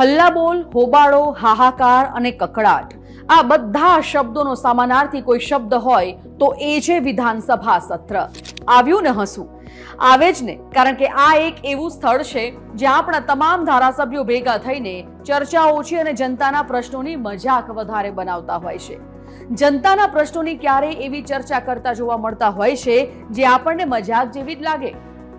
હલ્લાબોલ, હોબાળો, હાહાકાર અને કકડાટ. આ બધા શબ્દોનો સમાનાર્થી કોઈ શબ્દ હોય તો એ છે વિધાનસભા સત્ર. આવ્યું ને હસું આવે જ ને, કારણ કે આ એક એવું સ્થળ છે જ્યાં આપણા તમામ ધારાસભ્યો ભેગા થઈને ચર્ચા ઓછી અને જનતાના પ્રશ્નોની મજાક વધારે બનાવતા હોય છે. જનતાના પ્રશ્નોની ક્યારેય એવી ચર્ચા કરતા જોવા મળતા હોય છે જે આપણને મજાક જેવી જ લાગે.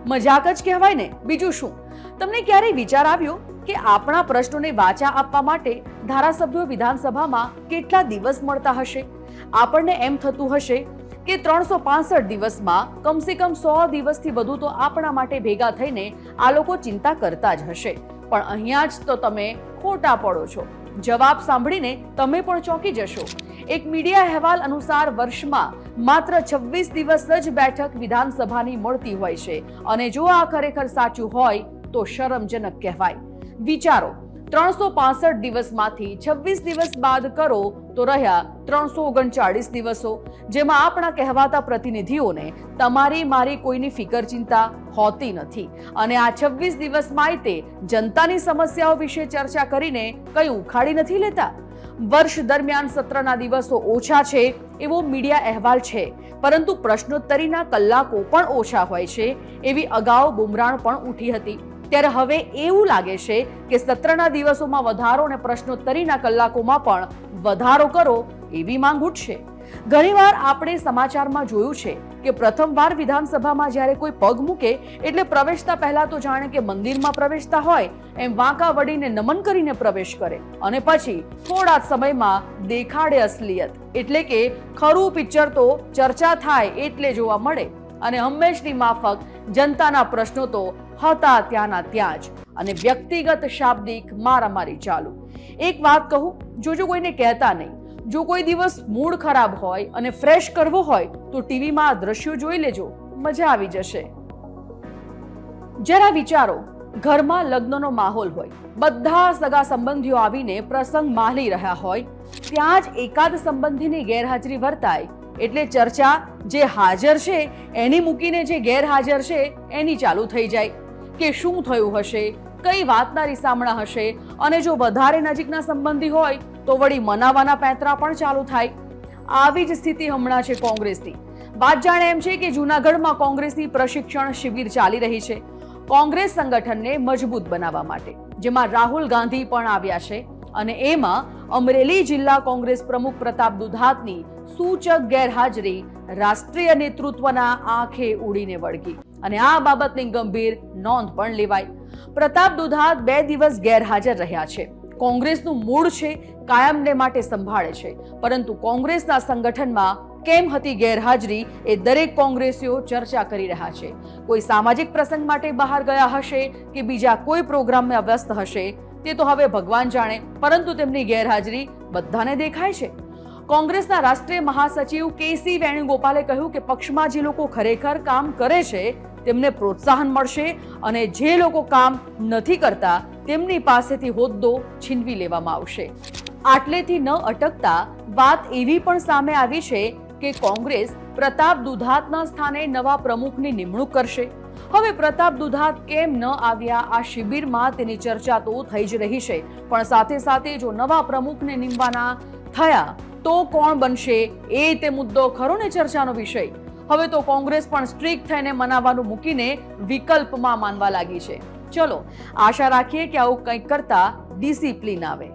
મજાક જ કહેવાય ને, બીજું શું? તમને ક્યારેય વિચાર આવ્યો કે આપણા પ્રશ્નોને વાચા આપવા માટે ધારાસભ્યો વિધાનસભામાં કેટલા દિવસ મળતા હશે? આપણને એમ થતું હશે કે ત્રણસો પાસઠ દિવસમાં કમસે કમ સો દિવસથી વધુ તો આપણા માટે ભેગા થઈને આ લોકો ચિંતા કરતા જ હશે. પણ અહીંયા જ તો તમે ખોટા પડો છો. જવાબ સાંભળીને તમે પણ ચોંકી જશો. એક મીડિયા અહેવાલ અનુસાર વર્ષમાં માત્ર છવ્વીસ દિવસ જ બેઠક વિધાનસભાની મળતી હોય છે. અને જો આ ખરેખર સાચું હોય, તો શરમજનક કહેવાય. વિચારો. ત્રણસો પાસઠ દિવસમાંથી છવ્વીસ દિવસ બાદ કરો તો રહ્યા ત્રણસો ઓગણચાળીસ દિવસો. જેમાં આપણા કહેવાતા પ્રતિનિધિઓને તમારી મારી કોઈની ફિકર ચિંતા હોતી નથી. અને આ છવ્વીસ દિવસમાં તે જનતાની સમસ્યાઓ વિશે ચર્ચા કરીને કંઈ ઉખાડી નથી લેતા. વર્ષ દરમિયાન સત્રના દિવસો ઓછા છે એવો મીડિયા અહેવાલ છે. પરંતુ પ્રશ્નોત્તરીના કલાકો પણ ઓછા હોય છે એવી અગાઉ બુમરાણ પણ ઉઠી હતી. ત્યારે હવે એવું લાગે છે કે સત્રના દિવસોમાં વધારો અને પ્રશ્નોત્તરીના કલાકોમાં પણ વધારો કરો એવી માંગ ઉઠશે. ઘણીવાર આપણે સમાચારમાં જોયું છે કે પ્રથમવાર વિધાનસભામાં જ્યારે કોઈ પગ મૂકે એટલે પ્રવેશતા પહેલા તો જાણે કે મંદિરમાં પ્રવેશતા હોય, એમ વાંકા વળીને નમન કરીને પ્રવેશ કરે અને પછી થોડા સમયમાં દેખાડે અસલિયત. એટલે કે ખરું પિક્ચર તો ચર્ચા થાય એટલે જોવા મળે અને હંમેશની માફક જનતાના પ્રશ્નો તો હતા ત્યાંના ત્યાં જ. અને વ્યક્તિગત શાબ્દિક મારામારી ચાલુ. એક વાત કહું જોજો કોઈને કહેતા નહીં, જો કોઈ દિવસ મૂડ ખરાબ હોય અને ફ્રેશ કરવો હોય, તો ટીવીમાં આ દ્રશ્યો જોઈ લેજો. મજા આવી જશે. જરા વિચારો, ઘરમાં લગ્નનો માહોલ હોય, બધા સગા સંબંધીઓ આવીને પ્રસંગ માહલી રહ્યા હોય, ત્યાં જ એકાદ સંબંધીની ગેરહાજરી વર્તાય, એટલે ચર્ચા જે હાજર છે, એની મૂકીને જે ગેરહાજર છે, એની ચાલુ થઈ જાય. કે શું થયું હશે, કઈ વાતના રીસામણા હશે અને જો વધારે નજીકના સંબંધી હોય તો વળી મનાવાના પેંતરા પણ ચાલુ થાય. આવી જ સ્થિતિ હમણાં છે કોંગ્રેસની. વાત જાણે એમ છે કે જૂનાગઢમાં કોંગ્રેસની પ્રશિક્ષણ શિબિર ચાલી રહી છે. કોંગ્રેસ સંગઠનને મજબૂત બનાવવા માટે, જેમાં રાહુલ ગાંધી પણ આવ્યા છે. અને એમાં અમરેલી જિલ્લા કોંગ્રેસ પ્રમુખ પ્રતાપ દુધાતની સૂચક ગેરહાજરી રાષ્ટ્રીય નેતૃત્વના આંખે ઉડીને વળગી. અને આ બાબતની ગંભીર નોંધ પણ લેવાય પ્રતાપ દુધાત બે દિવસ ગેરહાજર રહ્યા છે. કોંગ્રેસનું મૂળ છે કાયમને માટે સંભાળે છે. પરંતુ કોંગ્રેસના સંગઠનમાં કેમ હતી ગેરહાજરી એ દરેક કોંગ્રેસીઓ ચર્ચા કરી રહ્યા છે. કોઈ સામાજિક પ્રસંગ માટે બહાર ગયા હશે કે બીજા કોઈ પ્રોગ્રામમાં વ્યસ્ત હશે તે તો હવે ભગવાન જાણે, પરંતુ તેમની ગેરહાજરી બધાને દેખાય છે. કોંગ્રેસના રાષ્ટ્રીય મહાસચિવ કેસી વેણુગોપાલે કહ્યું કે પક્ષમાં જે લોકો ખરેખર કામ કરે છે, તેમને પ્રોત્સાહન મળશે અને જે લોકો કામ નથી કરતા, તેમની પાસેથી હોદ્દો છીનવી લેવામાં આવશે. આટલેથી ન અટકતા વાત એવી પણ સામે આવી છે કે કોંગ્રેસ પ્રતાપ દુધાતના સ્થાને નવા પ્રમુખની નિમણૂક કરશે. હવે પ્રતાપ દુધાત કેમ ન આવ્યા? આ શિબિરમાં તેની ચર્ચા તો થઈ જ રહી છે. પણ સાથે સાથે જો નવા પ્રમુખને નિમવાના થયા, તો કોણ બનશે? એ તે મુદ્દો ખરો ને ચર્ચાનો વિષય? હવે તો કોંગ્રેસ પણ સ્ટ્રીક થઈને મનાવવાનું મૂકીને વિકલ્પમાં માનવા લાગી છે. ચલો, આશા રાખીએ કે આવું કંઈક કરતા ડિસિપ્લિન આવે.